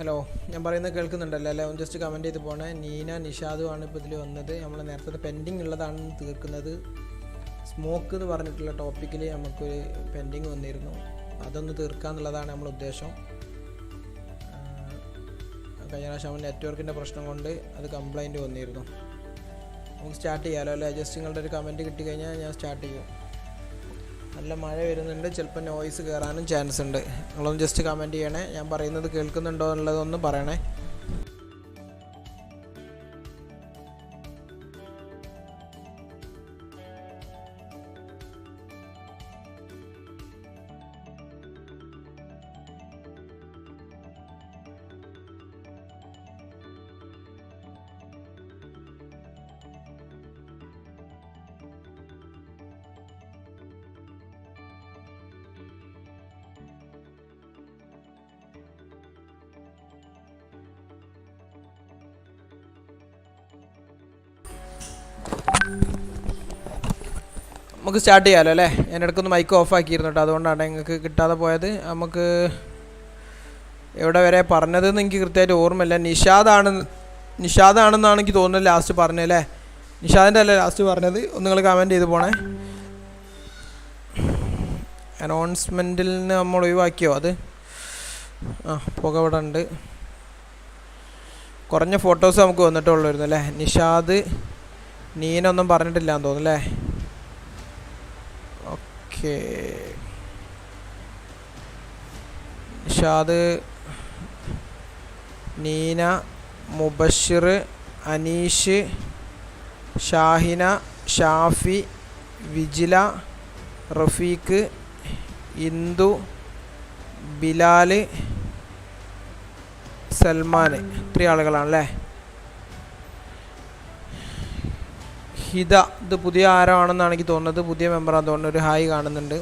Hello ഞാൻ പറയുന്നത് കേൾക്കുന്നുണ്ടല്ലോ? അല്ലേ? ഒന്ന് ജസ്റ്റ് കമന്റ് ചെയ്ത് പോണേ. നീന നിഷാദുമാണ് ഇപ്പോൾ ഇതിൽ വന്നത്. നമ്മൾ നേരത്തെ പെൻഡിങ് ഉള്ളതാണ് തീർക്കുന്നത്. സ്മോക്ക് എന്ന് പറഞ്ഞിട്ടുള്ള ടോപ്പിക്കിൽ നമുക്കൊരു പെൻഡിങ് വന്നിരുന്നു. അതൊന്ന് തീർക്കാന്നുള്ളതാണ് നമ്മുടെ ഉദ്ദേശം. കഴിഞ്ഞ പ്രാവശ്യം നെറ്റ്വർക്കിന്റെ പ്രശ്നം കൊണ്ട് അത് കംപ്ലൈന്റ് വന്നിരുന്നു. നമുക്ക് സ്റ്റാർട്ട് ചെയ്യാമല്ലോ അല്ലേ? ജസ്റ്റ് നിങ്ങളുടെ ഒരു കമന്റ് കിട്ടിക്കഴിഞ്ഞാൽ ഞാൻ സ്റ്റാർട്ട് ചെയ്യും. നല്ല മഴ വരുന്നുണ്ട്. ചിലപ്പോൾ നോയ്സ് കയറാനും ചാൻസ് ഉണ്ട്. നിങ്ങളൊന്ന് ജസ്റ്റ് കമന്റ് ചെയ്യണേ. ഞാൻ പറയുന്നത് കേൾക്കുന്നുണ്ടോ എന്നുള്ളതൊന്ന് പറയണേ. നമുക്ക് സ്റ്റാർട്ട് ചെയ്യാമല്ലോ അല്ലേ? ഞാൻ ഇടയ്ക്കൊന്ന് മൈക്ക് ഓഫ് ആക്കിയിരുന്നു കേട്ടോ അതുകൊണ്ടാണ് നിങ്ങൾക്ക് കിട്ടാതെ പോയത്. നമുക്ക് എവിടെ വരെ പറഞ്ഞതെന്ന് എനിക്ക് കൃത്യമായിട്ട് ഓർമ്മയില്ല. നിഷാദാണ് നിഷാദാണെന്നാണ് എനിക്ക് തോന്നുന്നത് ലാസ്റ്റ് പറഞ്ഞത് അല്ലേ? നിഷാദിന്റെ അല്ലേ ലാസ്റ്റ് പറഞ്ഞത്? ഒന്ന് നിങ്ങൾ കമന്റ് ചെയ്ത് പോണേ. അനൗൺസ്മെന്റിൽ നിന്ന് നമ്മൾ ഒഴിവാക്കിയോ? അത്? ആ പുക ഇവിടെ ഉണ്ട്. കുറഞ്ഞ ഫോട്ടോസ് നമുക്ക് വന്നിട്ടുള്ളായിരുന്നു അല്ലേ? നിഷാദ് നീനൊന്നും പറഞ്ഞിട്ടില്ല എന്ന് തോന്നുന്നു അല്ലേ? ഓക്കെ നിഷാദ് നീന മുബഷിർ അനീഷ് ഷാഹിന ഷാഫി വിജില റഫീഖ് ഇന്ദു ബിലാൽ സൽമാൻ ഇത്രയും ആളുകളാണല്ലേ? ഹിത. ഇത് പുതിയ ആരാണെന്നാണ് എനിക്ക് തോന്നുന്നത്. പുതിയ മെമ്പറാന്ന് തോന്നുന്നു ഒരു ഹായ് കാണുന്നുണ്ട്.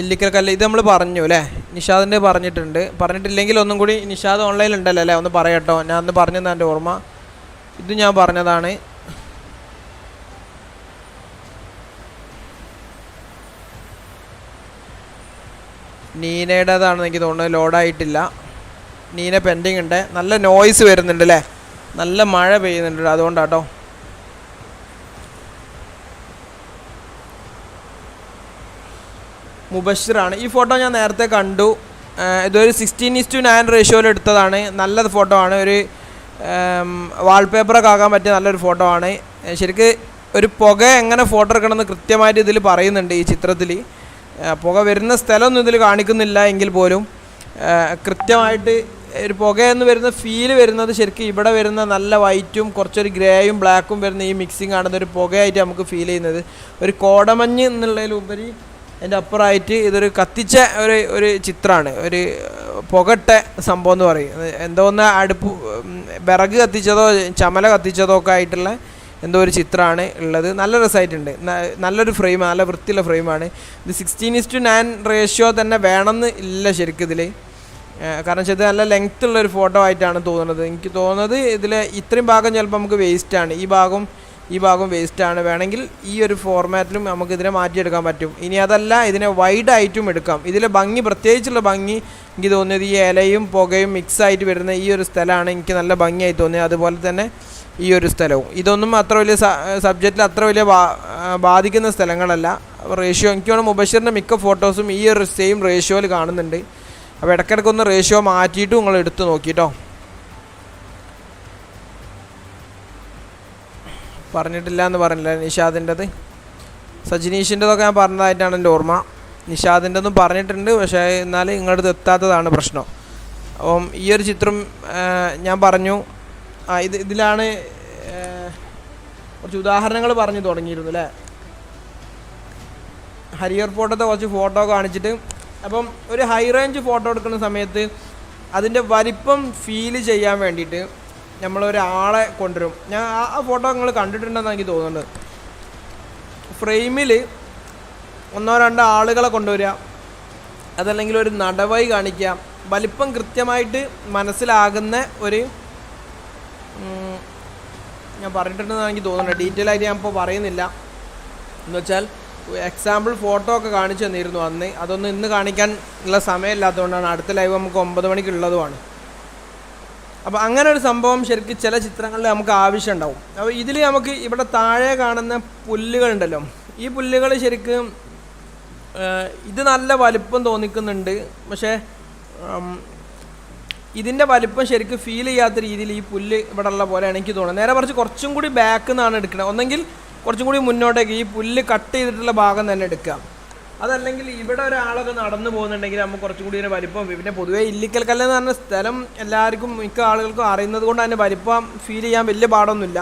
ഇല്ലിക്കൽ കല്ല് ഇത് നമ്മൾ പറഞ്ഞു അല്ലേ? നിഷാദിന്റെ പറഞ്ഞിട്ടുണ്ട്. പറഞ്ഞിട്ടില്ലെങ്കിൽ ഒന്നും കൂടി നിഷാദ് ഓൺലൈനിൽ ഉണ്ടല്ലോ അല്ലേ? ഒന്ന് പറയട്ടോ ഞാൻ അന്ന് പറഞ്ഞതാണ് എന്റെ ഓർമ്മ. ഇത് ഞാൻ പറഞ്ഞതാണ്. നീനയുടേതാണെന്ന് എനിക്ക് തോന്നുന്നത് ലോഡായിട്ടില്ല. നീന പെൻഡിങ് ഉണ്ട്. നല്ല നോയ്സ് വരുന്നുണ്ട് അല്ലേ നല്ല മഴ പെയ്യുന്നുണ്ട് അതുകൊണ്ടാട്ടോ. മുബഷിറാണ്. ഈ ഫോട്ടോ ഞാൻ നേരത്തെ കണ്ടു. ഇതൊരു സിക്സ്റ്റീൻ ഇസ് ടു നയൻ റേഷ്യോയിൽ എടുത്തതാണ്. നല്ല ഫോട്ടോ ആണ്. ഒരു വാൾപേപ്പറൊക്കെ ആകാൻ പറ്റിയ നല്ലൊരു ഫോട്ടോ ആണ്. ശരിക്ക് ഒരു പുക എങ്ങനെ ഫോട്ടോ എടുക്കണമെന്ന് കൃത്യമായിട്ട് ഇതിൽ പറയുന്നുണ്ട് ഈ ചിത്രത്തിൽ പുക വരുന്ന സ്ഥലമൊന്നും ഇതിൽ കാണിക്കുന്നില്ല എങ്കിൽ പോലും. കൃത്യമായിട്ട് ഒരു പുകയെന്ന് വരുന്ന ഫീൽ വരുന്നത് ശരിക്കും ഇവിടെ വരുന്ന നല്ല വൈറ്റും കുറച്ചൊരു ഗ്രേയും ബ്ലാക്കും വരുന്ന ഈ മിക്സിങ് ആണ് ഒരു പുകയായിട്ട് നമുക്ക് ഫീൽ ചെയ്യുന്നത്. ഒരു കോടമഞ്ഞ് എന്നുള്ളതിലുപരി അതിന്റെ അപ്പുറമായിട്ട് ഇതൊരു കത്തിച്ച ഒരു ഒരു ചിത്രമാണ്. ഒരു പുകട്ട സംഭവം എന്ന് പറയും. എന്തോന്ന് അടുപ്പ് വിറക് കത്തിച്ചതോ ചമല കത്തിച്ചതോ ഒക്കെ ആയിട്ടുള്ള എന്തോ ഒരു ചിത്രമാണ് ഉള്ളത്. നല്ല രസമായിട്ടുണ്ട്. നല്ലൊരു ഫ്രെയിം നല്ല വൃത്തിയുള്ള ഫ്രെയിമാണ് ഇത് sixteen is to nine ratio തന്നെ വേണമെന്ന് ഇല്ല ശരിക്കും ഇതിൽ കാരണം വെച്ചാൽ ഇത് നല്ല ലെങ്ത് ഉള്ള ഒരു ഫോട്ടോ ആയിട്ടാണ് തോന്നുന്നത്. എനിക്ക് തോന്നുന്നത് ഇതിൽ ഇത്രയും ഭാഗം ചിലപ്പോൾ നമുക്ക് വേസ്റ്റാണ് ഈ ഭാഗം ഈ ഭാഗം വേസ്റ്റാണ് വേണമെങ്കിൽ ഈ ഒരു ഫോർമാറ്റിലും നമുക്ക് ഇതിനെ മാറ്റിയെടുക്കാൻ പറ്റും. ഇനി അതല്ല ഇതിനെ വൈഡ് ആയിട്ടും എടുക്കാം. ഇതിലെ ഭംഗി പ്രത്യേകിച്ചുള്ള ഭംഗി എനിക്ക് തോന്നിയത് ഈ ഇലയും പുകയും മിക്സ് ആയിട്ട് വരുന്ന ഈ ഒരു സ്ഥലമാണ് എനിക്ക് നല്ല ഭംഗിയായി തോന്നിയത്. അതുപോലെ തന്നെ ഈ ഒരു സ്ഥലവും. ഇതൊന്നും അത്ര വലിയ സബ്ജക്റ്റിൽ അത്ര വലിയ ബാധിക്കുന്ന സ്ഥലങ്ങളല്ല. റേഷ്യോ എനിക്ക് വേണം മിക്ക ഫോട്ടോസും ഈ ഒരു സെയിം റേഷ്യോയിൽ കാണുന്നുണ്ട്. അപ്പോൾ ഇടയ്ക്കിടയ്ക്ക് ഒന്ന് റേഷ്യോ മാറ്റിയിട്ട് നിങ്ങൾ എടുത്ത് നോക്കിട്ടോ. പറഞ്ഞിട്ടില്ല എന്ന് പറഞ്ഞില്ല നിഷാദിന്റെത്. സജിനീഷിന്റെതൊക്കെ ഞാൻ പറഞ്ഞതായിട്ടാണ് എന്റെ ഓർമ്മ. നിഷാദിന്റെതും പറഞ്ഞിട്ടുണ്ട് പക്ഷേ എന്നാൽ ഇങ്ങോട്ട് എത്താത്തതാണ് പ്രശ്നം. അപ്പം ഈ ഒരു ചിത്രം ഞാൻ പറഞ്ഞു. ആ ഇത് ഇതിലാണ് കുറച്ച് ഉദാഹരണങ്ങൾ പറഞ്ഞു തുടങ്ങിയിരുന്നു അല്ലേ? ഹരിയർ ഫോട്ടോത്തെ കുറച്ച് ഫോട്ടോ കാണിച്ചിട്ട് അപ്പം ഒരു ഹൈ റേഞ്ച് ഫോട്ടോ എടുക്കുന്ന സമയത്ത് അതിന്റെ വലിപ്പം ഫീൽ ചെയ്യാൻ വേണ്ടിയിട്ട് നമ്മളൊരാളെ കൊണ്ടുവരും. ഞാൻ ആ ഫോട്ടോ നിങ്ങൾ കണ്ടിട്ടുണ്ടെന്ന് എനിക്ക് തോന്നുന്നുണ്ട്. ഫ്രെയിമിൽ ഒന്നോ രണ്ടോ ആളുകളെ കൊണ്ടുവരിക അതല്ലെങ്കിൽ ഒരു നടവായി കാണിക്കുക വലിപ്പം കൃത്യമായിട്ട് മനസ്സിലാകുന്ന ഒരു ഞാൻ പറഞ്ഞിട്ടുണ്ടെന്ന് എനിക്ക് തോന്നുന്നുണ്ട്. ഡീറ്റെയിൽ ആയിട്ട് ഞാൻ ഇപ്പോൾ പറയുന്നില്ല. എന്ന് വെച്ചാൽ എക്സാമ്പിൾ ഫോട്ടോ ഒക്കെ കാണിച്ചു തന്നിരുന്നു അന്ന്. അതൊന്നും ഇന്ന് കാണിക്കാൻ ഉള്ള സമയമില്ലാത്തതുകൊണ്ടാണ്. അടുത്ത ലൈവ് നമുക്ക് ഒമ്പത് മണിക്ക് ഉള്ളതുമാണ് അപ്പോൾ അങ്ങനെ ഒരു സംഭവം ശരിക്കും ചില ചിത്രങ്ങളിൽ നമുക്ക് ആവശ്യമുണ്ടാവും. അപ്പോൾ ഇതിൽ നമുക്ക് ഇവിടെ താഴെ കാണുന്ന പുല്ലുകളുണ്ടല്ലോ. ഈ പുല്ലുകൾ ശരിക്കും ഇത് നല്ല വലുപ്പം തോന്നിക്കുന്നുണ്ട്. പക്ഷേ ഇതിന്റെ വലിപ്പം ശരിക്കും ഫീൽ ചെയ്യാത്ത രീതിയിൽ ഈ പുല്ല് ഇവിടെ ഉള്ള പോലെയാണ് എനിക്ക് തോന്നുന്നത്. നേരെ കുറച്ച് കുറച്ചും കൂടി ബാക്ക് നിന്നാണ് എടുക്കുന്നത് ഒന്നെങ്കിൽ കുറച്ചും കൂടി മുന്നോട്ടേക്ക് ഈ പുല്ല് കട്ട് ചെയ്തിട്ടുള്ള ഭാഗം തന്നെ എടുക്കാം അതല്ലെങ്കിൽ ഇവിടെ ഒരാളൊക്കെ നടന്നു പോകുന്നുണ്ടെങ്കിൽ നമുക്ക് കുറച്ചും കൂടി ഇതിന് വലിപ്പം പിന്നെ പൊതുവേ ഇല്ലിക്കൽ കല്ല് എന്ന് പറഞ്ഞ സ്ഥലം എല്ലാവർക്കും മിക്ക ആളുകൾക്കും അറിയുന്നത് കൊണ്ട് അതിന്റെ വലിപ്പം ഫീൽ ചെയ്യാൻ വലിയ പാടൊന്നുമില്ല.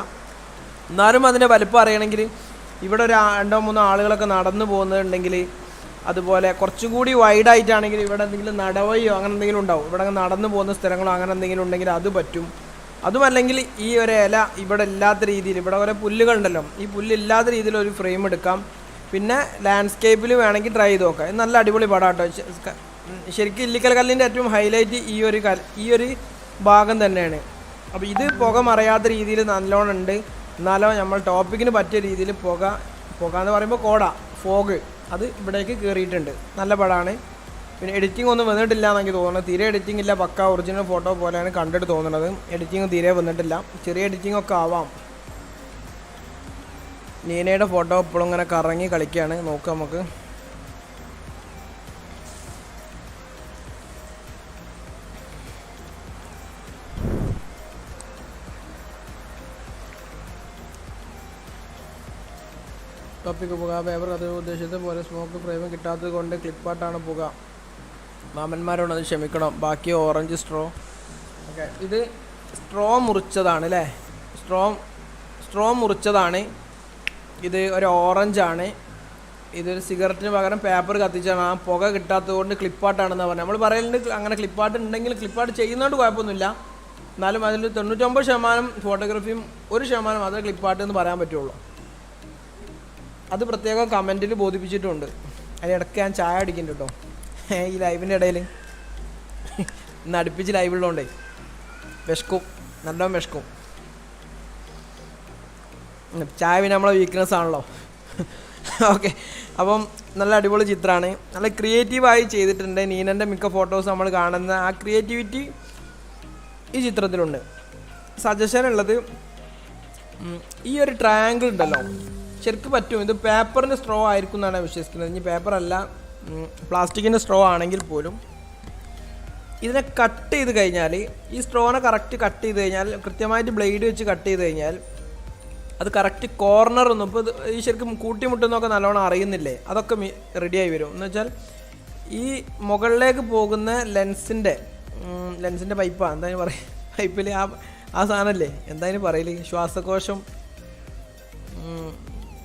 എന്നാലും അതിന്റെ വലിപ്പം അറിയണമെങ്കിൽ ഇവിടെ ഒരു രണ്ടോ മൂന്നോ ആളുകളൊക്കെ നടന്നു പോകുന്നുണ്ടെങ്കിൽ അതുപോലെ കുറച്ചും കൂടി വൈഡായിട്ടാണെങ്കിൽ ഇവിടെ എന്തെങ്കിലും നടവയോ അങ്ങനെ എന്തെങ്കിലും ഉണ്ടാവും. ഇവിടെ നടന്നു പോകുന്ന സ്ഥലങ്ങളോ അങ്ങനെ എന്തെങ്കിലും ഉണ്ടെങ്കിൽ അത് പറ്റും. അതുമല്ലെങ്കിൽ ഈ ഒരു ഇല ഇവിടെ ഇല്ലാത്ത രീതിയിൽ ഇവിടെ കുറേ പുല്ലുകളുണ്ടല്ലോ ഈ പുല്ലില്ലാത്ത രീതിയിൽ ഒരു ഫ്രെയിം എടുക്കാം. പിന്നെ ലാൻഡ്സ്കേപ്പിൽ വേണമെങ്കിൽ ട്രൈ ചെയ്ത് നോക്കാം. നല്ല അടിപൊളി പടം കേട്ടോ. ശ- ക- ഉം, ശരിക്കും ഇല്ലിക്കൽ കല്ലിന്റെ ഏറ്റവും ഹൈലൈറ്റ് ഈ ഒരു കൽ ഈ ഒരു ഭാഗം തന്നെയാണ്. അപ്പോൾ ഇത് പുക മറയാത്ത രീതിയിൽ നല്ലോണം ഉണ്ട്. എന്നാലോ നമ്മൾ ടോപ്പിക്കിന് പറ്റിയ രീതിയിൽ പുക പുക എന്ന് പറയുമ്പോൾ കോട ഫോഗ് അത് ഇവിടേക്ക് കയറിയിട്ടുണ്ട് നല്ല പടമാണ് പിന്നെ എഡിറ്റിംഗ് ഒന്നും വന്നിട്ടില്ല എന്നെനിക്ക് തോന്നുന്നത്. തീരെ എഡിറ്റിംഗ് ഇല്ല. പക്ക ഒറിജിനൽ ഫോട്ടോ പോലെയാണ് കണ്ടിട്ട് തോന്നുന്നത്. എഡിറ്റിംഗ് തീരെ വന്നിട്ടില്ല. ചെറിയ എഡിറ്റിംഗ് ഒക്കെ ആവാം. നീനയുടെ ഫോട്ടോ ഇപ്പോഴും ഇങ്ങനെ കറങ്ങി കളിക്കുകയാണ് നോക്കാം നമുക്ക്. ടോപ്പിക്ക് പുക. പേപ്പർ കഥ ഉദ്ദേശിച്ചത് പോലെ സ്മോക്ക് ഫ്രെയിം കിട്ടാത്തത് കൊണ്ട് ക്ലിപ്പാട്ടാണ് പുക. മാമന്മാരോട് അത് ക്ഷമിക്കണം. ബാക്കി ഓറഞ്ച് സ്ട്രോ. ഓക്കെ ഇത് സ്ട്രോ മുറിച്ചതാണ് അല്ലേ സ്ട്രോ സ്ട്രോ മുറിച്ചതാണ്. ഇത് ഒരു ഓറഞ്ചാണ്. ഇതൊരു സിഗരറ്റിന് പകരം പേപ്പർ കത്തിച്ചാണ്. ആ പുക കിട്ടാത്തത് കൊണ്ട് ക്ലിപ്പാട്ടാണെന്ന് പറഞ്ഞത് നമ്മൾ പറയലുണ്ട് അങ്ങനെ ക്ലിപ്പാട്ട് ഉണ്ടെങ്കിൽ ക്ലിപ്പാട്ട് ചെയ്യുന്നതുകൊണ്ട് കുഴപ്പമൊന്നുമില്ല. എന്നാലും അതിൽ തൊണ്ണൂറ്റൊമ്പത് ശതമാനം ഫോട്ടോഗ്രാഫിയും ഒരു ശതമാനം അത് ക്ലിപ്പാട്ട് എന്ന് പറയാൻ പറ്റുള്ളൂ. അത് പ്രത്യേകം കമന്റിൽ ബോധിപ്പിച്ചിട്ടുണ്ട്. അതിനിടയ്ക്ക് ഞാൻ ചായ അടിക്കുന്നുണ്ട് കേട്ടോ. ഈ ലൈവിന്റെ ഇടയിൽ ഇന്ന് അടുപ്പിച്ച് ലൈവുള്ളതുകൊണ്ടേ വിശക്കും. നല്ലോണം വിശക്കും. ഉം, ചായ പിന്നെ നമ്മളെ വീക്ക്നെസ് ആണല്ലോ. ഓക്കെ അപ്പം നല്ല അടിപൊളി ചിത്രമാണ്. നല്ല ക്രിയേറ്റീവായി ചെയ്തിട്ടുണ്ട്. നീനന്റെ മിക്ക ഫോട്ടോസ് നമ്മൾ കാണുന്ന ആ ക്രിയേറ്റിവിറ്റി ഈ ചിത്രത്തിലുണ്ട്. സജഷൻ ഉള്ളത് ഈ ഒരു ട്രയാങ്കിൾ ഉണ്ടല്ലോ. ശരിക്കും പറ്റും ഇത് പേപ്പറിന്റെ സ്ട്രോ ആയിരിക്കും എന്നാണ് വിശ്വസിക്കുന്നത്. ഇനി പേപ്പറല്ല പ്ലാസ്റ്റിക്കിന്റെ സ്ട്രോ ആണെങ്കിൽ പോലും ഇതിനെ കട്ട് ചെയ്ത് കഴിഞ്ഞാൽ ഈ സ്ട്രോനെ കറക്റ്റ് കട്ട് ചെയ്ത് കഴിഞ്ഞാൽ കൃത്യമായിട്ട് ബ്ലേഡ് വെച്ച് കട്ട് ചെയ്ത് കഴിഞ്ഞാൽ അത് കറക്റ്റ് കോർണർ ഒന്നും ഇപ്പോൾ ഈ ശരിക്കും കൂട്ടിമുട്ടുന്നൊക്കെ നല്ലോണം അറിയുന്നില്ലേ? അതൊക്കെ റെഡിയായി വരും. എന്ന് വെച്ചാൽ ഈ മുകളിലേക്ക് പോകുന്ന ലെൻസിന്റെ ലെൻസിന്റെ പൈപ്പാണ് എന്തായാലും പറയും പൈപ്പിൽ ആ ആ സാധനമല്ലേ എന്തായാലും പറയില്ല പറയൽ? ശ്വാസകോശം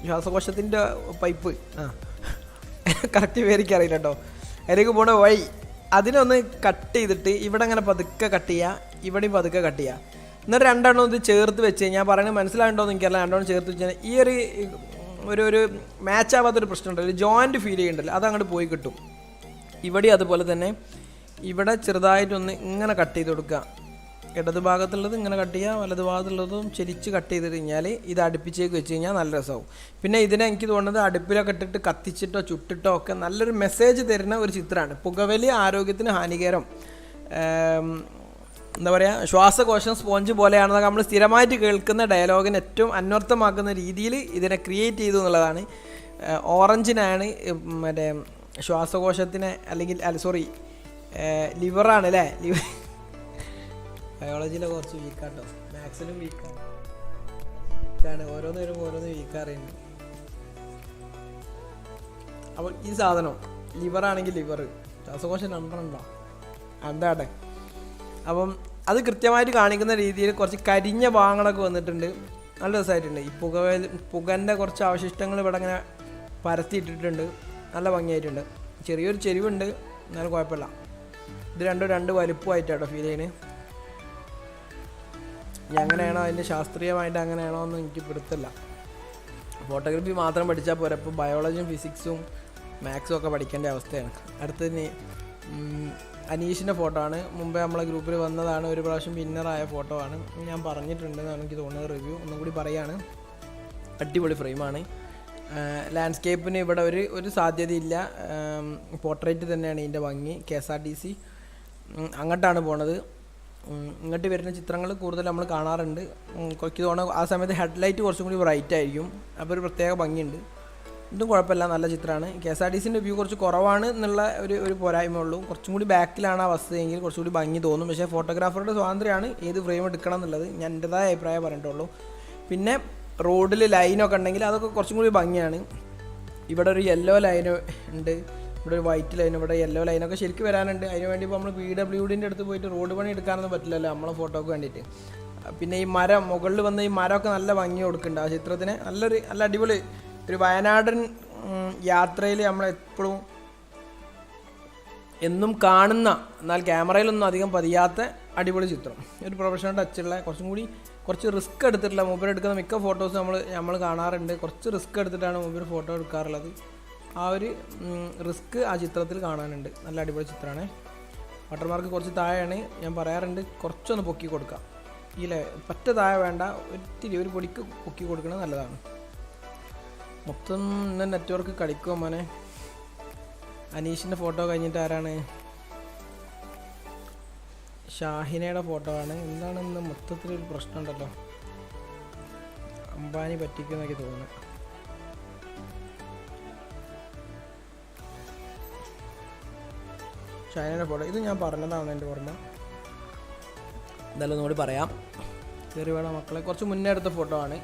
ശ്വാസകോശത്തിന്റെ പൈപ്പ് ആ. കറക്റ്റ് പേരിക്ക് അറിയില്ല കേട്ടോ അതിലേക്ക് പോണ വഴി അതിനൊന്ന് കട്ട് ചെയ്തിട്ട് ഇവിടെ അങ്ങനെ പതുക്കെ കട്ട് ചെയ്യുക ഇവിടെയും പതുക്കെ കട്ട് ചെയ്യുക എന്നിട്ട് രണ്ടെണ്ണം ഇത് ചേർത്ത് വെച്ച് ഞാൻ പറയുന്നത് മനസ്സിലായിട്ടുണ്ടോ എന്ന് എനിക്കറിയില്ല. രണ്ടെണ്ണം ചേർത്ത് വെച്ചാൽ ഈ ഒരു ഒരു ഒരു മാച്ച് ആവാത്തൊരു പ്രശ്നമുണ്ട് ഒരു ജോയിന്റ് ഫീൽ ചെയ്യുന്നുണ്ടല്ലോ അത് അങ്ങോട്ട് പോയി കിട്ടും. ഇവിടെ അതുപോലെ തന്നെ ഇവിടെ ചെറുതായിട്ടൊന്ന് ഇങ്ങനെ കട്ട് ചെയ്ത് കൊടുക്കുക ഇടത് ഭാഗത്തുള്ളത് ഇങ്ങനെ കട്ട് ചെയ്യുക വലത് ഭാഗത്തുള്ളതും ചെരിച്ച് കട്ട് ചെയ്ത് കഴിഞ്ഞാൽ ഇത് അടുപ്പിച്ചേക്ക് വെച്ച് കഴിഞ്ഞാൽ നല്ല രസമാവും. പിന്നെ ഇതിനെ എനിക്ക് തോന്നുന്നത് അടുപ്പിലൊക്കെ ഇട്ടിട്ട് കത്തിച്ചിട്ടോ ചുട്ടിട്ടോ ഒക്കെ നല്ലൊരു മെസ്സേജ് തരുന്ന ഒരു ചിത്രമാണ്. പുകവലി ആരോഗ്യത്തിന് ഹാനികരം. എന്താ പറയുക ശ്വാസകോശം സ്പോഞ്ച് പോലെയാണെന്നൊക്കെ നമ്മൾ സ്ഥിരമായിട്ട് കേൾക്കുന്ന ഡയലോഗിന് ഏറ്റവും അന്വർത്ഥമാക്കുന്ന രീതിയിൽ ഇതിനെ ക്രിയേറ്റ് ചെയ്തു എന്നുള്ളതാണ്. ഓറഞ്ചിനാണ് മറ്റേ ശ്വാസകോശത്തിനെ അല്ലെങ്കിൽ അല്ല സോറി ലിവറാണ് അല്ലേ ലിവർ ബയോളജിയിലെ കുറച്ച് വീക്കാട്ടോ മാത്സിലും വീക്കാണ് ഇതാണ് ഓരോന്ന് വരുമ്പോൾ ഓരോന്ന് വീക്കാറിയുന്നത് അപ്പോൾ ഈ സാധനം ലിവറാണെങ്കിൽ ലിവർ ശ്വാസകോശം രണ്ടെണ്ണോ എന്താട്ടെ അപ്പം അത് കൃത്യമായിട്ട് കാണിക്കുന്ന രീതിയിൽ കുറച്ച് കരിഞ്ഞ ഭാഗങ്ങളൊക്കെ വന്നിട്ടുണ്ട്. നല്ല രസമായിട്ടുണ്ട് ഈ പുക പുകന്റെ കുറച്ച് അവശിഷ്ടങ്ങൾ ഇവിടെ ഇങ്ങനെ പരത്തിയിട്ടിട്ടുണ്ട്. നല്ല ഭംഗിയായിട്ടുണ്ട്. ചെറിയൊരു ചെരിവുണ്ട്. എന്നാലും കുഴപ്പമില്ല. ഇത് രണ്ടും രണ്ട് വലുപ്പമായിട്ടാട്ടോ ഫീൽ ചെയ്യുന്നത്. ഇനി അങ്ങനെയാണോ? അതിന്റെ ശാസ്ത്രീയമായിട്ട് അങ്ങനെയാണോ എന്ന് എനിക്ക് പിടുത്തല്ല ഫോട്ടോഗ്രാഫി മാത്രം പഠിച്ചാൽ പോരാ. ഇപ്പോൾ ബയോളജിയും ഫിസിക്സും മാത്സും ഒക്കെ പഠിക്കേണ്ട അവസ്ഥയാണ്. അടുത്തത് അനീഷിന്റെ ഫോട്ടോ ആണ്. മുമ്പേ നമ്മളെ ഗ്രൂപ്പിൽ വന്നതാണ്. ഒരു പ്രാവശ്യം വിന്നറായ ഫോട്ടോ ആണ്. ഞാൻ പറഞ്ഞിട്ടുണ്ട് എന്നാണ് എനിക്ക് തോന്നുന്നത് റിവ്യൂ ഒന്നും കൂടി പറയാണ്. അടിപൊളി ഫ്രെയിമാണ് ലാൻഡ്സ്കേപ്പിന് ഇവിടെ ഒരു ഒരു സാധ്യതയില്ല. പോർട്രേറ്റ് തന്നെയാണ് ഇതിന്റെ ഭംഗി. K S R T C അങ്ങോട്ടാണ് പോണത്. ഇങ്ങോട്ട് വരുന്ന ചിത്രങ്ങൾ കൂടുതൽ നമ്മൾ കാണാറുണ്ട്. കൊക്കി തോണ ആ സമയത്ത് ഹെഡ്ലൈറ്റ് കുറച്ചും കൂടി ബ്രൈറ്റ് ആയിരിക്കും. അപ്പോൾ ഒരു പ്രത്യേക ഭംഗിയുണ്ട്. ഇതും കുഴപ്പമില്ല നല്ല ചിത്രമാണ്. കെ എസ് ആർ ടി സിന്റെ വ്യൂ കുറച്ച് കുറവാണ് എന്നുള്ള ഒരു ഒരു പോരായ്മ ഉള്ളൂ. കുറച്ചും കൂടി ബാക്കിലാണ് ആ വസ്തുതെങ്കിൽ കുറച്ചുകൂടി ഭംഗി തോന്നും. പക്ഷേ ഫോട്ടോഗ്രാഫറുടെ സ്വാതന്ത്ര്യമാണ് ഏത് ഫ്രെയിം എടുക്കണം എന്നുള്ളത്. ഞാൻ എന്റെതായ അഭിപ്രായം പറഞ്ഞിട്ടുള്ളൂ പിന്നെ റോഡിൽ ലൈനൊക്കെ ഉണ്ടെങ്കിൽ അതൊക്കെ കുറച്ചും കൂടി ഭംഗിയാണ്. ഇവിടെ ഒരു യെല്ലോ ലൈൻ ഉണ്ട്. ഇവിടെ ഒരു വൈറ്റ് ലൈൻ ഇവിടെ യെല്ലോ ലൈനൊക്കെ ശരിക്കും വരാനുണ്ട്. അതിന് വേണ്ടി ഇപ്പോൾ നമ്മൾ പി ഡബ്ല്യു ഡിന്റെ അടുത്ത് പോയിട്ട് റോഡ് പണി എടുക്കാനൊന്നും പറ്റില്ലല്ലോ നമ്മളെ ഫോട്ടോക്ക് വേണ്ടിയിട്ട്. പിന്നെ ഈ മരം മുകളിൽ വന്ന് ഈ മരമൊക്കെ നല്ല ഭംഗി കൊടുക്കുന്നുണ്ട് ആ ചിത്രത്തിന്. നല്ലൊരു നല്ല അടിപൊളി ഒരു വയനാടൻ യാത്രയിൽ നമ്മളെപ്പോഴും എന്നും കാണുന്ന എന്നാൽ ക്യാമറയിലൊന്നും അധികം പതിയാത്ത അടിപൊളി ചിത്രം. ഒരു പ്രൊഫഷണൽ ടച്ചുള്ള കുറച്ചും കൂടി കുറച്ച് റിസ്ക് എടുത്തിട്ടുള്ള മൊബൈൽ എടുക്കുന്ന മിക്ക ഫോട്ടോസ് നമ്മൾ നമ്മൾ കാണാറുണ്ട്. കുറച്ച് റിസ്ക് എടുത്തിട്ടാണ് മൊബൈൽ ഫോട്ടോ എടുക്കാറുള്ളത്. ആ ഒരു റിസ്ക് ആ ചിത്രത്തിൽ കാണാനുണ്ട്. നല്ല അടിപൊളി ചിത്രമാണ്. വാട്ടർമാർക്ക് കുറച്ച് താഴെയാണ് ഞാൻ പറയാറുണ്ട് കുറച്ചൊന്ന് പൊക്കി കൊടുക്കാം ഈ പറ്റ താഴെ വേണ്ട ഒത്തിരി ഒരു പൊടിക്ക് പൊക്കി കൊടുക്കുന്നത് നല്ലതാണ്. മൊത്തം ഇന്ന് നെറ്റ്വർക്ക് കളിക്കുമോ മോനെ. അനീഷിന്റെ ഫോട്ടോ കഴിഞ്ഞിട്ട് ആരാണ്? ഷാഹിനയുടെ ഫോട്ടോ ആണ്. എന്താണ് ഇന്ന് മൊത്തത്തിലൊരു പ്രശ്നമുണ്ടല്ലോ അംബാനി പറ്റിക്കുന്നൊക്കെ തോന്നുന്നു. ഷാഹിനയുടെ ഫോട്ടോ ഇത് ഞാൻ പറഞ്ഞതാണ് എന്റെ ഓർമ്മ. എന്തായാലും ഒന്നുകൂടി പറയാം. കയറി വേണം മക്കളെ. കുറച്ച് മുന്നേ എടുത്ത ഫോട്ടോ ആണ്.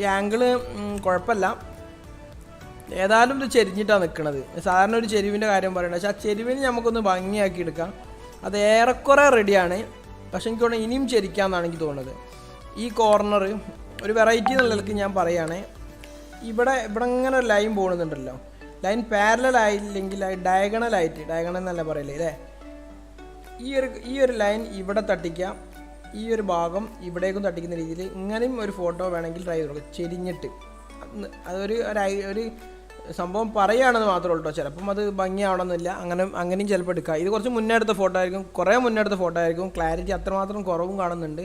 ഈ ആംഗിൾ കുഴപ്പമില്ല. ഏതായാലും ഇത് ചെരിഞ്ഞിട്ടാണ് നിൽക്കുന്നത് സാധാരണ ഒരു ചെരുവിന്റെ കാര്യം പറയണ്ട പക്ഷെ ആ ചെരുവിന് നമുക്കൊന്ന് ഭംഗിയാക്കി എടുക്കാം. അത് ഏറെക്കുറെ റെഡിയാണ് പക്ഷെ എനിക്ക് തോന്നുന്നത് ഇനിയും ചെരിക്കാമെന്നാണ് എനിക്ക് തോന്നുന്നത്. ഈ കോർണർ ഒരു വെറൈറ്റി എന്നുള്ള നിലയ്ക്ക് ഞാൻ പറയുകയാണേ ഇവിടെ ഇവിടെ ഇങ്ങനെ ലൈൻ പോകുന്നുണ്ടല്ലോ ലൈൻ പാരലൽ ആയില്ലെങ്കിൽ ഡയഗണൽ ആയിട്ട് ഡയഗണൽ എന്നല്ല പറയില്ലേ അല്ലേ? ഈ ഒരു ഈ ഒരു ലൈൻ ഇവിടെ തട്ടിക്കാം. ഈ ഒരു ഭാഗം ഇവിടേക്കും തട്ടിക്കുന്ന രീതിയിൽ ഇങ്ങനെയും ഒരു ഫോട്ടോ വേണമെങ്കിൽ ട്രൈ ചെയ്ത് ചെരിഞ്ഞിട്ട്. അതൊരു ഒരു സംഭവം പറയുകയാണെന്ന് മാത്രമേ ഉള്ളൂ ചിലപ്പം അത് ഭംഗിയാവണമെന്നില്ല. അങ്ങനെ അങ്ങനെയും ചിലപ്പോൾ എടുക്കുക ഇത് കുറച്ച് മുന്നേ എടുത്ത ഫോട്ടോ ആയിരിക്കും. കുറേ മുന്നേ എടുത്ത ഫോട്ടോ ആയിരിക്കും. ക്ലാരിറ്റി അത്രമാത്രം കുറവും കാണുന്നുണ്ട്.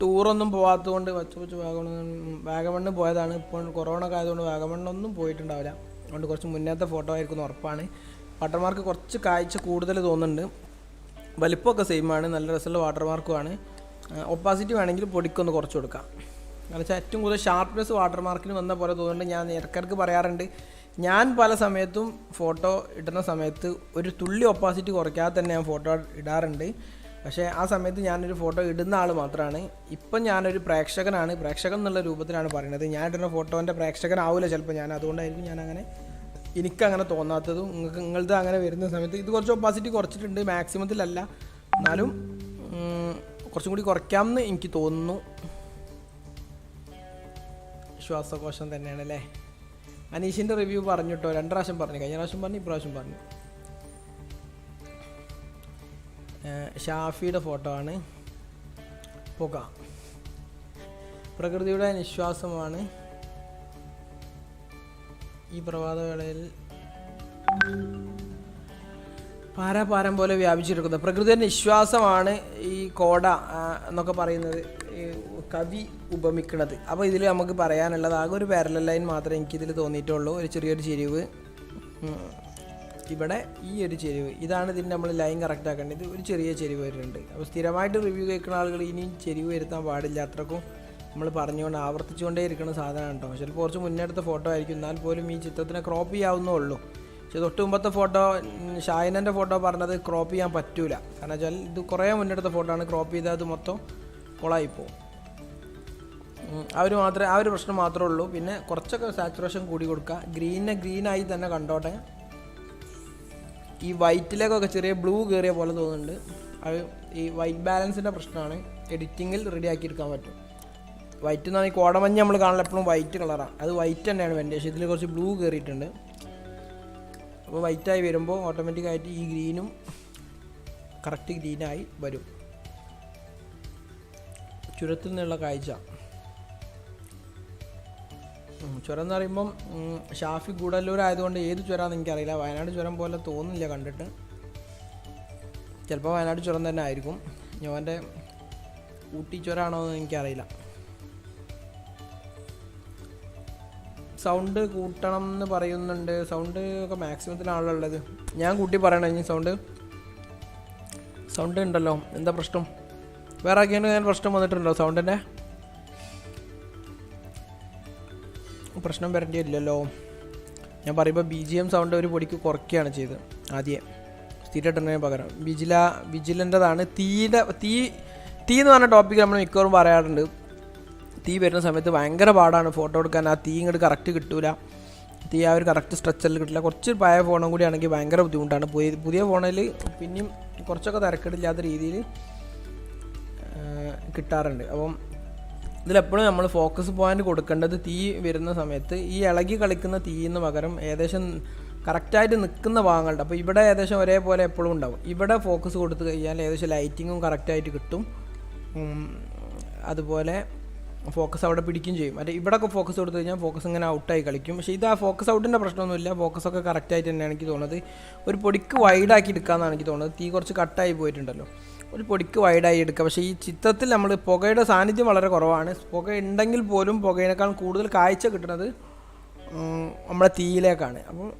ടൂറൊന്നും പോകാത്തതുകൊണ്ട് വച്ച് വച്ച് വാഗമണ് വാഗമണ്ണ് പോയതാണ്. ഇപ്പോൾ കൊറോണ ഒക്കെ ആയതുകൊണ്ട് വാഗമണ്ണൊന്നും പോയിട്ടുണ്ടാവില്ല. അതുകൊണ്ട് കുറച്ച് മുന്നേത്തെ ഫോട്ടോ ആയിരിക്കും ഉറപ്പാണ്. വാട്ടർമാർക്ക് കുറച്ച് കാഴ്ച കൂടുതൽ തോന്നുന്നുണ്ട്. വലിപ്പമൊക്കെ സെയിം ആണ്. നല്ല രസമുള്ള വാട്ടർമാർക്കുമാണ്. ഒപ്പാസിറ്റി വേണമെങ്കിൽ പൊടിക്കൊന്ന് കുറച്ച് കൊടുക്കാം. എന്ന് വെച്ചാൽ ഏറ്റവും കൂടുതൽ ഷാർപ്നെസ് വാട്ടർമാർക്കിന് വന്ന പോലെ തോന്നുന്നുണ്ട്. ഞാൻ ഇടയ്ക്കിടയ്ക്ക് പറയാറുണ്ട്. ഞാൻ പല സമയത്തും ഫോട്ടോ ഇടുന്ന സമയത്ത് ഒരു തുള്ളി ഒപ്പാസിറ്റി കുറയ്ക്കാതെ തന്നെ ഞാൻ ഫോട്ടോ ഇടാറുണ്ട്. പക്ഷേ ആ സമയത്ത് ഞാനൊരു ഫോട്ടോ ഇടുന്ന ആൾ മാത്രമാണ് ഇപ്പം ഞാനൊരു പ്രേക്ഷകനാണ്. പ്രേക്ഷകൻ എന്നുള്ള രൂപത്തിലാണ് പറയുന്നത്. ഞാൻ ഇടുന്ന ഫോട്ടോന്റെ പ്രേക്ഷകനാവില്ല ചിലപ്പോൾ ഞാൻ. അതുകൊണ്ടായിരിക്കും ഞാൻ അങ്ങനെ എനിക്കങ്ങനെ തോന്നാത്തതും നിങ്ങൾക്ക് നിങ്ങളത് അങ്ങനെ വരുന്ന സമയത്ത് ഇത് കുറച്ച് ഒപ്പാസിറ്റി കുറച്ചിട്ടുണ്ട്. മാക്സിമത്തിലല്ല എന്നാലും കുറച്ചും കൂടി കുറയ്ക്കാമെന്ന് എനിക്ക് തോന്നുന്നു. ശ്വാസകോശം തന്നെയാണ് അല്ലേ അനീഷിന്റെ റിവ്യൂ പറഞ്ഞു കേട്ടോ രണ്ട് പ്രാവശ്യം പറഞ്ഞു. കഴിഞ്ഞ പ്രാവശ്യം പറഞ്ഞു ഇപ്രാവശ്യം പറഞ്ഞു. ഷാഫിയുടെ ഫോട്ടോ ആണ്. പുക. പ്രകൃതിയുടെ നിശ്വാസമാണ്. ഈ പ്രഭാതവേളയിൽ പാരാപാരം പോലെ വ്യാപിച്ചിരിക്കുന്നത്. പ്രകൃതിയുടെ നിശ്വാസമാണ് ഈ കോട എന്നൊക്കെ പറയുന്നത് കവി ഉപമിക്കുന്നത്. അപ്പോൾ ഇതിൽ നമുക്ക് പറയാനുള്ളത് ആകെ ഒരു പാരലൽ ലൈൻ മാത്രമേ എനിക്കിതിൽ തോന്നിയിട്ടുള്ളൂ. ഒരു ചെറിയൊരു ചെരിവ്. ഇവിടെ ഈ ഒരു ചെരിവ് ഇതാണ് ഇതിന്റെ നമ്മൾ ലൈൻ കറക്റ്റ് ആക്കേണ്ടത്. ഒരു ചെറിയ ചെരിവ് വരുന്നുണ്ട്. അപ്പോൾ സ്ഥിരമായിട്ട് റിവ്യൂ കേൾക്കുന്ന ആളുകൾ ഇനിയും ചെരിവ് വരുത്താൻ പാടില്ല. അത്രക്കും നമ്മൾ പറഞ്ഞുകൊണ്ട് ആവർത്തിച്ചുകൊണ്ടേ ഇരിക്കുന്ന സാധനമാണ് കേട്ടോ. ചിലപ്പോൾ കുറച്ച് മുന്നെടുത്ത ഫോട്ടോ ആയിരിക്കും. എന്നാൽ പോലും ഈ ചിത്രത്തിനെ ക്രോപ്പ് ചെയ്യാവുന്നേ ഉള്ളൂ. പക്ഷേ തൊട്ട് മുമ്പത്തെ ഫോട്ടോ ഷായനന്റെ ഫോട്ടോ പറഞ്ഞത് ക്രോപ്പ് ചെയ്യാൻ പറ്റൂല. കാരണം വെച്ചാൽ ഇത് കുറേ മുന്നെടുത്ത ഫോട്ടോ ആണ്. ക്രോപ്പ് ചെയ്താൽ അത് മൊത്തം കുളായിപ്പോവും അവർ മാത്രമേ ആ ഒരു പ്രശ്നം മാത്രമേ ഉള്ളൂ. പിന്നെ കുറച്ചൊക്കെ സാച്ചുറേഷൻ കൂടി കൊടുക്കുക. ഗ്രീനെ ഗ്രീനായി തന്നെ കണ്ടോട്ടെ. ഈ വൈറ്റിലേക്കൊക്കെ ചെറിയ ബ്ലൂ കയറിയ പോലെ തോന്നുന്നുണ്ട്. അത് ഈ വൈറ്റ് ബാലൻസിന്റെ പ്രശ്നമാണ്. എഡിറ്റിങ്ങിൽ റെഡി ആക്കിയെടുക്കാൻ പറ്റും. വൈറ്റ് എന്ന് പറഞ്ഞാൽ കോടമഞ്ഞ് നമ്മൾ കാണുന്നത് എപ്പോഴും വൈറ്റ് കളറാണ് അത് വൈറ്റ് തന്നെയാണ് വേണ്ടത്. പക്ഷേ ഇതിൽ കുറച്ച് ബ്ലൂ കയറിയിട്ടുണ്ട് അപ്പോൾ വൈറ്റായി വരുമ്പോൾ ഓട്ടോമാറ്റിക്കായിട്ട് ഈ ഗ്രീനും കറക്റ്റ് ഗ്രീനായി വരും. ചുരത്തിൽ നിന്നുള്ള കാഴ്ച. ചുരം എന്ന് പറയുമ്പം ഷാഫി ഗൂഡല്ലൂർ ആയതുകൊണ്ട് ഏത് ചുരമാണെന്ന് എനിക്കറിയില്ല. വയനാട് ചുരം പോലെ തോന്നുന്നില്ല കണ്ടിട്ട്. ചിലപ്പോൾ വയനാട് ചുരം തന്നെ ആയിരിക്കും. ഞാൻ ഊട്ടി ചുരമാണോ എന്ന് എനിക്കറിയില്ല. സൗണ്ട് കൂട്ടണം എന്ന് പറയുന്നുണ്ട്. സൗണ്ട് ഒക്കെ മാക്സിമത്തിലാണല്ലോ ഉള്ളത്. ഞാൻ കൂട്ടി പറയണേ ഇനി സൗണ്ട്? സൗണ്ട് ഉണ്ടല്ലോ. എന്താ പ്രശ്നം? വേറെ ആർക്കെങ്കിലും ഞാൻ പ്രശ്നം വന്നിട്ടുണ്ടോ സൗണ്ടിന്റെ പ്രശ്നം വരേണ്ടി ഇല്ലല്ലോ ഞാൻ പറയുമ്പോൾ ബി ജി എം സൗണ്ട് ഒരു പൊടിക്ക് കുറയ്ക്കുകയാണ് ചെയ്തത് ആദ്യം. സ്ഥിരട്ടുന്നതിന് പകരം. വിജില വിജിലന്റെതാണ് തീയുടെ തീ തീ എന്ന് പറഞ്ഞ ടോപ്പിക്ക് നമ്മൾ മിക്കവാറും പറയാറുണ്ട്. തീ വരുന്ന സമയത്ത് ഭയങ്കര പാടാണ് ഫോട്ടോ എടുക്കാൻ. ആ തീ ഇങ്ങോട്ട് കറക്റ്റ് കിട്ടൂല. തീ ആ ഒരു കറക്റ്റ് സ്ട്രെച്ചറിൽ കിട്ടില്ല കുറച്ച് പഴയ ഫോണും കൂടി ആണെങ്കിൽ ഭയങ്കര ബുദ്ധിമുട്ടാണ്. പുതിയ പുതിയ ഫോണിൽ പിന്നെയും കുറച്ചൊക്കെ തിരക്കിടില്ലാത്ത രീതിയിൽ കിട്ടാറുണ്ട്. അപ്പം ഇതിലെപ്പോഴും നമ്മൾ ഫോക്കസ് പോയിന്റ് കൊടുക്കേണ്ടത് തീ വരുന്ന സമയത്ത് ഈ ഇളകി കളിക്കുന്ന തീയിന്ന് പകരം ഏകദേശം കറക്റ്റായിട്ട് നിൽക്കുന്ന ഭാഗങ്ങളുണ്ട്. അപ്പോൾ ഇവിടെ ഏകദേശം ഒരേപോലെ എപ്പോഴും ഉണ്ടാവും. ഇവിടെ ഫോക്കസ് കൊടുത്ത് കഴിഞ്ഞാൽ ഏകദേശം ലൈറ്റിങ്ങും കറക്റ്റായിട്ട് കിട്ടും. അതുപോലെ ഫോക്കസ് അവിടെ പിടിക്കുകയും ചെയ്യും. മറ്റേ ഇവിടെയൊക്കെ ഫോക്കസ് കൊടുത്തു കഴിഞ്ഞാൽ ഫോക്കസ് ഇങ്ങനെ ഔട്ടായി കളിക്കും. പക്ഷേ ഇത് ആ ഫോക്കസ് ഔട്ടിന്റെ പ്രശ്നമൊന്നുമില്ല. ഫോക്കസൊക്കെ കറക്റ്റായിട്ട് തന്നെയാണ് എനിക്ക് തോന്നുന്നത്. ഒരു പൊടിക്ക് വൈഡാക്കി എടുക്കാമെന്നാണ് എനിക്ക് തോന്നുന്നത്. തീ കുറച്ച് കട്ടായി പോയിട്ടുണ്ടല്ലോ. ഒരു പൊടിക്ക് വൈഡായി എടുക്കുക പക്ഷേ ഈ ചിത്രത്തിൽ നമ്മൾ പുകയുടെ സാന്നിധ്യം വളരെ കുറവാണ്. പുക ഉണ്ടെങ്കിൽ പോലും പുകയേക്കാൾ കൂടുതൽ കാഴ്ച കിട്ടുന്നത് നമ്മുടെ തീയിലേക്കാണ്. അപ്പോൾ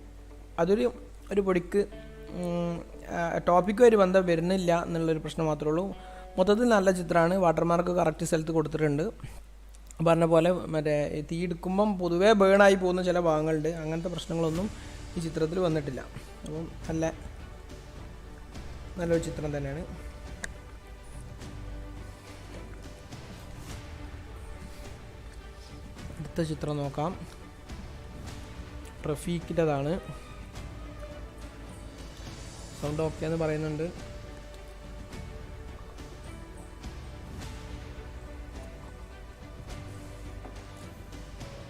അതൊരു ഒരു പൊടിക്ക് ടോപ്പിക്കുമായിട്ട് ബന്ധം വരുന്നില്ല എന്നുള്ളൊരു പ്രശ്നം മാത്രമേ ഉള്ളൂ. മൊത്തത്തിൽ നല്ല ചിത്രമാണ്. വാട്ടർമാർക്ക് കറക്റ്റ് സ്ഥലത്ത് കൊടുത്തിട്ടുണ്ട്. പറഞ്ഞ പോലെ മറ്റേ തീ എടുക്കുമ്പം പൊതുവേ ബേണായി പോകുന്ന ചില ഭാഗങ്ങളുണ്ട്. അങ്ങനത്തെ പ്രശ്നങ്ങളൊന്നും ഈ ചിത്രത്തിൽ വന്നിട്ടില്ല. അപ്പം നല്ല നല്ലൊരു ചിത്രം തന്നെയാണ്. അടുത്ത ചിത്രം നോക്കാം. റഫീഖിന്റെതാണ്. സൗണ്ട് ഓക്കെ എന്ന് പറയുന്നുണ്ട്.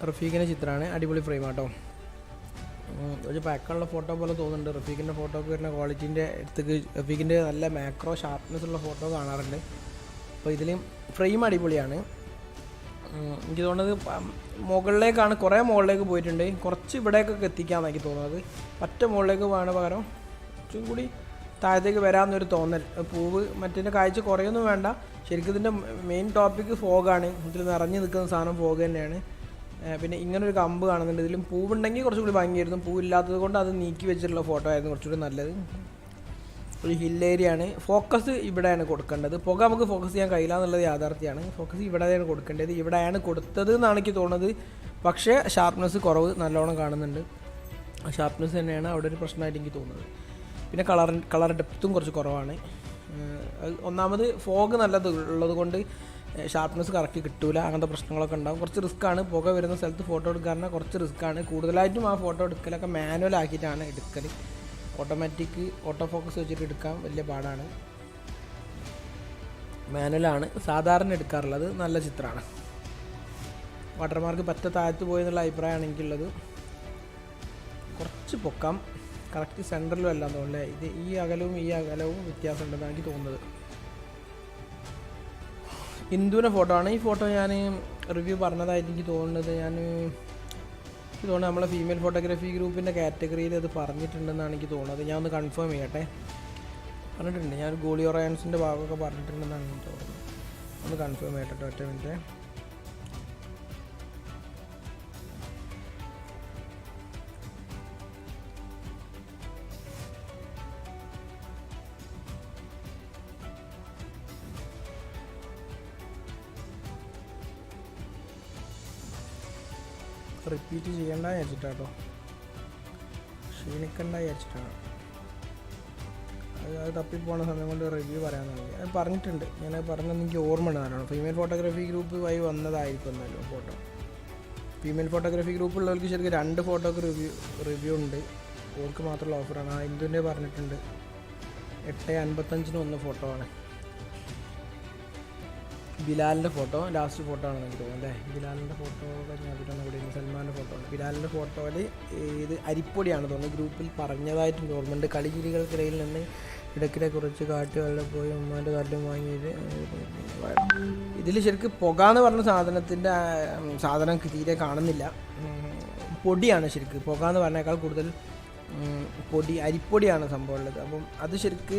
റഫീഖിന്റെ ചിത്രമാണ്. അടിപൊളി ഫ്രെയിം ആട്ടോ ഒരു പാക്കുള്ള ഫോട്ടോ പോലെ തോന്നുന്നുണ്ട്. റഫീഖിന്റെ ഫോട്ടോ ഒക്കെ വരുന്ന ക്വാളിറ്റീന്റെ അടുത്തേക്ക് റഫീഖിന്റെ നല്ല മാക്രോ ഷാർപ്നെസ് ഉള്ള ഫോട്ടോ കാണാറുണ്ട്. അപ്പോൾ ഇതിലും ഫ്രെയിം അടിപൊളിയാണ്. എനിക്ക് തോന്നുന്നത് മുകളിലേക്കാണ് കുറേ മുകളിലേക്ക് പോയിട്ടുണ്ട്. കുറച്ച് ഇവിടേക്കൊക്കെ എത്തിക്കാമെന്ന് എനിക്ക് തോന്നുന്നത്. പറ്റ മുകളിലേക്ക് പോകാണ് പകരം. കുറച്ചും കൂടി താഴത്തേക്ക് വരാമെന്നൊരു തോന്നൽ. പൂവ് മറ്റേ കാഴ്ച കുറയൊന്നും വേണ്ട. ശരിക്കും ഇതിന്റെ മെയിൻ ടോപ്പിക്ക് ഫോഗാണ്. ഇതിൽ നിറഞ്ഞു നിൽക്കുന്ന സാധനം ഫോഗ് തന്നെയാണ്. പിന്നെ ഇങ്ങനൊരു കമ്പ് കാണുന്നുണ്ട്. ഇതിലും പൂവുണ്ടെങ്കിൽ കുറച്ചുകൂടി ഭംഗിയായിരുന്നു. പൂവില്ലാത്തത് കൊണ്ട് അത് നീക്കി വെച്ചിട്ടുള്ള ഫോട്ടോ ആയിരുന്നു കുറച്ചുകൂടി നല്ലത്. ഒരു ഹിൽ ഏരിയ ആണ്. ഫോക്കസ് ഇവിടെയാണ് കൊടുക്കേണ്ടത്. പുക നമുക്ക് ഫോക്കസ് ചെയ്യാൻ കഴിയില്ല എന്നുള്ളത് യാഥാർത്ഥ്യമാണ്. ഫോക്കസ് ഇവിടെയാണ് കൊടുക്കേണ്ടത്. ഇവിടെയാണ് കൊടുത്തത് എന്നാണ് എനിക്ക് തോന്നുന്നത്. പക്ഷേ ഷാർപ്നെസ് കുറവ് നല്ലോണം കാണുന്നുണ്ട്. ഷാർപ്നെസ് തന്നെയാണ് അവിടെ ഒരു പ്രശ്നമായിട്ട് എനിക്ക് തോന്നുന്നത്. പിന്നെ കളർ കളർ ഡെപ്തും കുറച്ച് കുറവാണ്. ഒന്നാമത് ഫോഗ് നല്ലത് ഉള്ളത് കൊണ്ട് ഷാർപ്നെസ് കറക്റ്റ് കിട്ടൂല. അങ്ങനത്തെ പ്രശ്നങ്ങളൊക്കെ ഉണ്ടാകും കുറച്ച് റിസ്ക്കാണ് പുക വരുന്ന സ്ഥലത്ത് ഫോട്ടോ എടുക്കാറുണ്ടെങ്കിൽ കുറച്ച് റിസ്ക്കാണ് കൂടുതലായിട്ടും ആ ഫോട്ടോ എടുക്കലൊക്കെ മാനുവൽ ആക്കിയിട്ടാണ് എടുക്കൽ ഓട്ടോമാറ്റിക് ഓട്ടോ ഫോക്കസ് വെച്ചിട്ട് എടുക്കാൻ വലിയ പാടാണ്. മാനുവലാണ് സാധാരണ എടുക്കാറുള്ളത് നല്ല ചിത്രമാണ്. വാട്ടർമാർക്ക് പറ്റ താഴ്ത്ത് പോയി എന്നുള്ള അഭിപ്രായമാണ് എനിക്കുള്ളത് കുറച്ച് പൊക്കാം കറക്റ്റ് സെന്ററിലും അല്ല തോന്നുന്നു. ഇത് ഈ അകലവും ഈ അകലവും വ്യത്യാസമുണ്ടെന്നാണ് എനിക്ക് തോന്നുന്നത്. ഹിന്ദുവിന്റെ ഫോട്ടോ ആണ്. ഈ ഫോട്ടോ ഞാൻ റിവ്യൂ പറഞ്ഞതായിട്ട് എനിക്ക് തോന്നുന്നത് ഞാൻ തോന്നുന്നത് നമ്മളെ ഫീമെയിൽ ഫോട്ടോഗ്രാഫി ഗ്രൂപ്പിന്റെ കാറ്റഗറിയിൽ അത് പറഞ്ഞിട്ടുണ്ടെന്നാണ് എനിക്ക് തോന്നുന്നത്. ഞാൻ ഒന്ന് കൺഫേം ചെയ്യട്ടെ? പറഞ്ഞിട്ടുണ്ട്. ഞാൻ ഗോളി ഒറയൻസിന്റെ ഭാഗമൊക്കെ പറഞ്ഞിട്ടുണ്ടെന്നാണ് എനിക്ക് തോന്നുന്നത്. ഒന്ന് കൺഫേം ചെയ്യട്ടെ ഒറ്റ മിനിറ്റ് റിപ്പീറ്റ് ചെയ്യണ്ട വിചാരിച്ചിട്ടാട്ടോ. ക്ഷീണിക്കണ്ട വിചാരിച്ചിട്ടാണ്. അത് തപ്പിപ്പോണ സമയം കൊണ്ട് റിവ്യൂ പറയാൻ തുടങ്ങി. അത് പറഞ്ഞിട്ടുണ്ട്. ഞാൻ പറഞ്ഞത് എനിക്ക് ഓർമ്മ ഉണ്ടാകാനാണ് ഫീമെയിൽ ഫോട്ടോഗ്രാഫി ഗ്രൂപ്പ് വഴി വന്നതായിരിക്കും എന്നാലും ഫോട്ടോ ഫീമെയിൽ ഫോട്ടോഗ്രാഫി ഗ്രൂപ്പ് ഉള്ളവർക്ക് ശരിക്കും രണ്ട് ഫോട്ടോക്ക് റിവ്യൂ റിവ്യൂ ഉണ്ട്. ഓർക്ക് മാത്രമുള്ള ഓഫറാണ് ആ ഇന്ദുവിന്റെ പറഞ്ഞിട്ടുണ്ട്. എട്ട് അൻപത്തഞ്ചിന് ഒന്ന് ഫോട്ടോ ആണ്. ബിലാലിന്റെ ഫോട്ടോ ലാസ്റ്റ് ഫോട്ടോ ആണെന്ന് എനിക്ക് തോന്നുന്നു. അല്ലേ? ബിലാലിന്റെ ഫോട്ടോ കഴിഞ്ഞാൽ ഇവിടെ സൽമാന്റെ ഫോട്ടോ ആണ്. ബിലാലിന്റെ ഫോട്ടോയിൽ ഇത് അരിപ്പൊടിയാണ് തോന്നുന്നത് ഗ്രൂപ്പിൽ പറഞ്ഞതായിട്ടും ഓർമ്മയുണ്ട് കളിചിരികൾക്കിടയിൽ നിന്ന് ഇടയ്ക്കിടെ കുറച്ച് കാട്ടുകളിൽ പോയി ഉമ്മാന്റെ കാറ്റും വാങ്ങിയിട്ട് ഇതിൽ ശരിക്കും പുക എന്ന് പറഞ്ഞ സാധനത്തിന്റെ സാധനം തീരെ കാണുന്നില്ല. പൊടിയാണ് ശരിക്കും. പുക എന്ന് പറഞ്ഞേക്കാൾ കൂടുതൽ പൊടി അരിപ്പൊടിയാണ് സംഭവമുള്ളത് അപ്പം അത് ശരിക്കും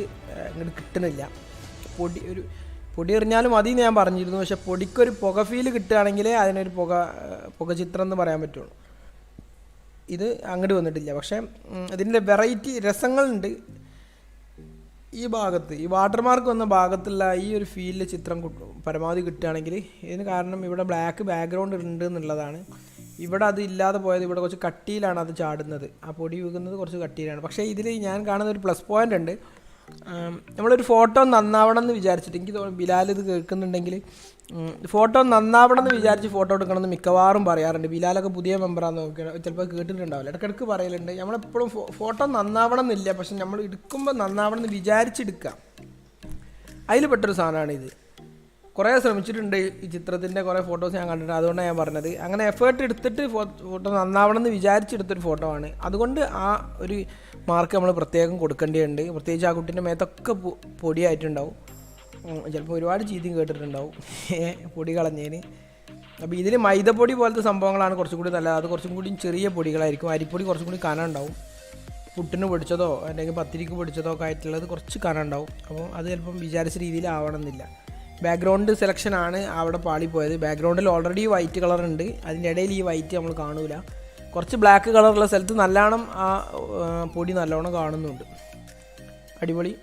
ഇങ്ങോട്ട് കിട്ടുന്നില്ല. പൊടി ഒരു പൊടി എറിഞ്ഞാലും മതി എന്ന് ഞാൻ പറഞ്ഞിരുന്നു. പക്ഷെ പൊടിക്കൊരു പുക ഫീൽ കിട്ടുകയാണെങ്കിൽ അതിനൊരു പുക പുക ചിത്രം എന്ന് പറയാൻ പറ്റുള്ളൂ. ഇത് അങ്ങോട്ട് വന്നിട്ടില്ല. പക്ഷേ ഇതിന്റെ വെറൈറ്റി രസങ്ങളുണ്ട്. ഈ ഭാഗത്ത് ഈ വാട്ടർമാർക്ക് വന്ന ഭാഗത്തുള്ള ഈ ഒരു ഫീലിൽ ചിത്രം പരമാവധി കിട്ടുകയാണെങ്കിൽ ഇതിന് കാരണം ഇവിടെ ബ്ലാക്ക് ബാക്ക്ഗ്രൗണ്ട് ഉണ്ട് എന്നുള്ളതാണ്. ഇവിടെ അത് ഇല്ലാതെ പോയത് ഇവിടെ കുറച്ച് കട്ടിയിലാണ് അത് ചാടുന്നത്. ആ പൊടി വീകുന്നത് കുറച്ച് കട്ടിയിലാണ്. പക്ഷേ ഇതിൽ ഞാൻ കാണുന്ന ഒരു പ്ലസ് പോയിന്റ് ഉണ്ട്. നമ്മളൊരു ഫോട്ടോ നന്നാവണം എന്ന് വിചാരിച്ചിട്ട് എനിക്ക് തോന്നുന്നു ബിലാൽ ഇത് കേൾക്കുന്നുണ്ടെങ്കിൽ ഫോട്ടോ നന്നാവണം എന്ന് വിചാരിച്ച് ഫോട്ടോ എടുക്കണമെന്ന് മിക്കവാറും പറയാറുണ്ട്. ബിലാലൊക്കെ പുതിയ മെമ്പറാന്ന് നോക്കിയാൽ ചിലപ്പോൾ കേട്ടിട്ടുണ്ടാവില്ല. ഇടയ്ക്കിടയ്ക്ക് പറയലുണ്ട്. നമ്മളെപ്പോഴും ഫോട്ടോ നന്നാവണം എന്നില്ല പക്ഷെ നമ്മൾ എടുക്കുമ്പോൾ നന്നാവണം എന്ന് പെട്ടൊരു സാധനമാണ് ഇത്. കുറേ ശ്രമിച്ചിട്ടുണ്ട് ഈ ചിത്രത്തിന്റെ കുറേ ഫോട്ടോസ് ഞാൻ കണ്ടിട്ടുണ്ട് അതുകൊണ്ടാണ് ഞാൻ പറഞ്ഞത്. അങ്ങനെ എഫേർട്ട് എടുത്തിട്ട് ഫോട്ടോ നന്നാവണം എന്ന് വിചാരിച്ചെടുത്തൊരു ഫോട്ടോ ആണ്. അതുകൊണ്ട് ആ ഒരു മാർക്ക് നമ്മൾ പ്രത്യേകം കൊടുക്കേണ്ടതുണ്ട് പ്രത്യേകിച്ച് ആ കുട്ടീന്റെ മേത്തൊക്കെ പൊടിയായിട്ടുണ്ടാവും. ചിലപ്പോൾ ഒരുപാട് ചീത്തയും കേട്ടിട്ടുണ്ടാവും. പൊടി കളഞ്ഞതിന് അപ്പോൾ ഇതിൽ മൈദപ്പൊടി പോലത്തെ സംഭവങ്ങളാണ് കുറച്ചും കൂടി നല്ലത്. അത് കുറച്ചും കൂടി ചെറിയ പൊടികളായിരിക്കും. അരിപ്പൊടി കുറച്ചും കൂടി കനം ഉണ്ടാവും. പുട്ടിന് പൊടിച്ചതോ അല്ലെങ്കിൽ പത്തിരിക്ക് പൊടിച്ചതോ ഒക്കെ ആയിട്ടുള്ളത് കുറച്ച് കനം ഉണ്ടാവും. അപ്പോൾ അത് ചിലപ്പം വിചാരിച്ച രീതിയിൽ ആവണമെന്നില്ല. ബാക്ക്ഗ്രൗണ്ട് സെലക്ഷനാണ് അവിടെ പാളിപ്പോയത്. ബാക്ക്ഗ്രൗണ്ടിൽ ഓൾറെഡി വൈറ്റ് കളർ ഉണ്ട്. അതിന്റെ ഇടയിൽ ഈ വൈറ്റ് നമ്മൾ കാണൂല. കുറച്ച് ബ്ലാക്ക് കളറുള്ള സ്ഥലത്ത് നല്ലോണം ആ പൊടി നല്ലോണം കാണുന്നുണ്ട്. അടിപൊളി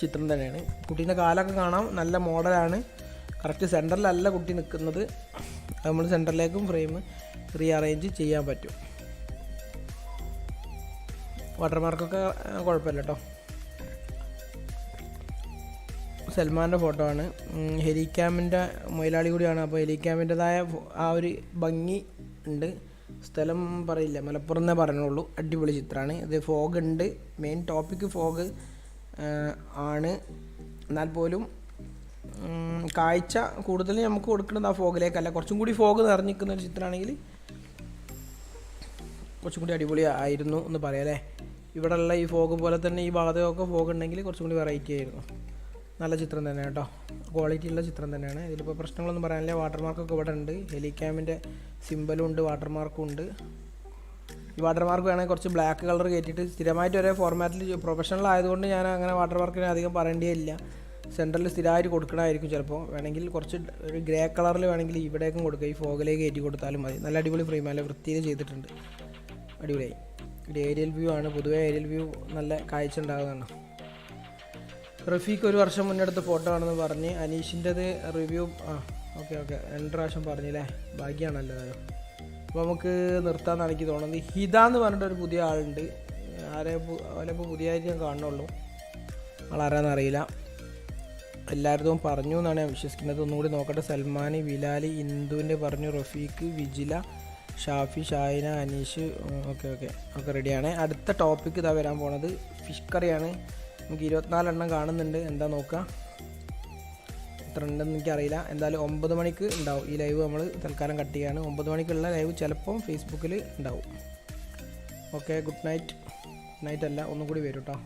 ചിത്രം തന്നെയാണ്. കുട്ടീന്റെ കാലൊക്കെ കാണാം. നല്ല മോഡലാണ് കറക്റ്റ് സെന്ററിലല്ല കുട്ടി നിൽക്കുന്നത് അത് നമ്മൾ സെന്ററിലേക്കും ഫ്രെയിം റീ അറേഞ്ച് ചെയ്യാൻ പറ്റും. വാട്ടർമാർക്കൊക്കെ കുഴപ്പമില്ല കേട്ടോ സൽമാന്റെ ഫോട്ടോ ആണ്. ഹെലിക്യാമിന്റെ മൊയിലാളി കൂടിയാണ്. അപ്പോൾ ഹെലിക്യാമിന്റെതായ ആ ഒരു ഭംഗി ഉണ്ട്. സ്ഥലം പറയില്ല മലപ്പുറം എന്നേ പറഞ്ഞുള്ളൂ. അടിപൊളി ചിത്രമാണ് ഇത് ഫോഗ് ഉണ്ട്. മെയിൻ ടോപ്പിക്ക് ഫോഗ് ആണ്. എന്നാൽ പോലും കാഴ്ച കൂടുതൽ നമുക്ക് കൊടുക്കുന്നത് ആ ഫോഗിലേക്കല്ല. കുറച്ചും കൂടി ഫോഗ് നിറഞ്ഞിരിക്കുന്ന ഒരു ചിത്രമാണെങ്കിൽ കുറച്ചും കൂടി അടിപൊളി ആയിരുന്നു എന്ന് പറയാം അല്ലേ? ഇവിടെയുള്ള ഈ ഫോഗ് പോലെ തന്നെ ഈ ഭാഗത്തൊക്കെ ഫോഗ് ഉണ്ടെങ്കിൽ കുറച്ചും കൂടി വെറൈറ്റി ആയിരുന്നു. നല്ല ചിത്രം തന്നെ കേട്ടോ. ക്വാളിറ്റി ഉള്ള ചിത്രം തന്നെയാണ്. ഇതിലിപ്പോൾ പ്രശ്നങ്ങളൊന്നും പറയാനില്ല. വാട്ടർമാർക്കൊക്കെ ഇവിടെ ഉണ്ട്. ഹെലിക്യാമിന്റെ സിമ്പലും ഉണ്ട് വാട്ടർമാർക്കും ഉണ്ട്. ഈ വാട്ടർമാർക്ക് വേണമെങ്കിൽ കുറച്ച് ബ്ലാക്ക് കളർ കയറ്റിയിട്ട് സ്ഥിരമായിട്ട് ഒരേ ഫോർമാറ്റിൽ പ്രൊഫഷണൽ ആയതുകൊണ്ട് ഞാൻ അങ്ങനെ വാട്ടർമാർക്കിന് അധികം പറയേണ്ടിയില്ല സെന്ററിൽ സ്ഥിരമായിട്ട് കൊടുക്കണമായിരിക്കും ചിലപ്പോൾ വേണമെങ്കിൽ കുറച്ച് ഒരു ഗ്രേ കളറിൽ വേണമെങ്കിൽ ഇവിടേക്കും കൊടുക്കുക ഈ ഫോഗിലേക്ക് കയറ്റി കൊടുത്താലും മതി. നല്ല അടിപൊളി ഫ്രെയിം നല്ല വൃത്തിയിൽ ചെയ്തിട്ടുണ്ട്. അടിപൊളിയായി. ഒരു ഏരിയൽ വ്യൂ ആണ്. പൊതുവേ ഏരിയൽ വ്യൂ നല്ല കാഴ്ച ഉണ്ടാകുന്നതാണ്. റഫീഖ് ഒരു വർഷം മുന്നെടുത്ത ഫോട്ടോ ആണെന്ന് പറഞ്ഞ് അനീഷിന്റെത് റിവ്യൂ ആ ഓക്കെ ഓക്കെ രണ്ട് പ്രാവശ്യം പറഞ്ഞില്ലേ? ഭാഗ്യമാണല്ലോ അപ്പോൾ നമുക്ക് നിർത്താമെന്നാണ് എനിക്ക് തോന്നുന്നത്. ഹിത എന്ന് പറഞ്ഞിട്ട് ഒരു പുതിയ ആളുണ്ട്. ആരെ അവലിപ്പോൾ പുതിയതായിട്ട് ഞാൻ കാണുന്നുള്ളൂ. ആളാരാന്ന് അറിയില്ല. എല്ലായിടത്തും പറഞ്ഞു എന്നാണ് ഞാൻ വിശ്വസിക്കുന്നത്. ഒന്നുകൂടി നോക്കട്ടെ. സൽമാൻ ബിലാലി ഇന്ദുവിന്റെ പറഞ്ഞു റഫീഖ് വിജില ഷാഫി ഷായിന അനീഷ് ഓക്കെ ഓക്കെ ഒക്കെ റെഡിയാണ് അടുത്ത ടോപ്പിക്ക് ഇതാ വരാൻ പോണത്. ഫിഷ് കറിയാണ്. നമുക്ക് ഇരുപത്തിനാലെണ്ണം കാണുന്നുണ്ട്. എന്താ നോക്കുക എത്ര ഉണ്ടെന്ന് എനിക്കറിയില്ല. എന്തായാലും ഒമ്പത് മണിക്ക് ഉണ്ടാവും. ഈ ലൈവ് നമ്മൾ തൽക്കാലം കട്ട് ചെയ്യാണ്. ഒമ്പത് മണിക്കുള്ള ലൈവ് ചിലപ്പം ഫേസ്ബുക്കിൽ ഉണ്ടാവും. ഓക്കെ ഗുഡ് നൈറ്റ് നൈറ്റ് അല്ല ഒന്നും കൂടി വരും കേട്ടോ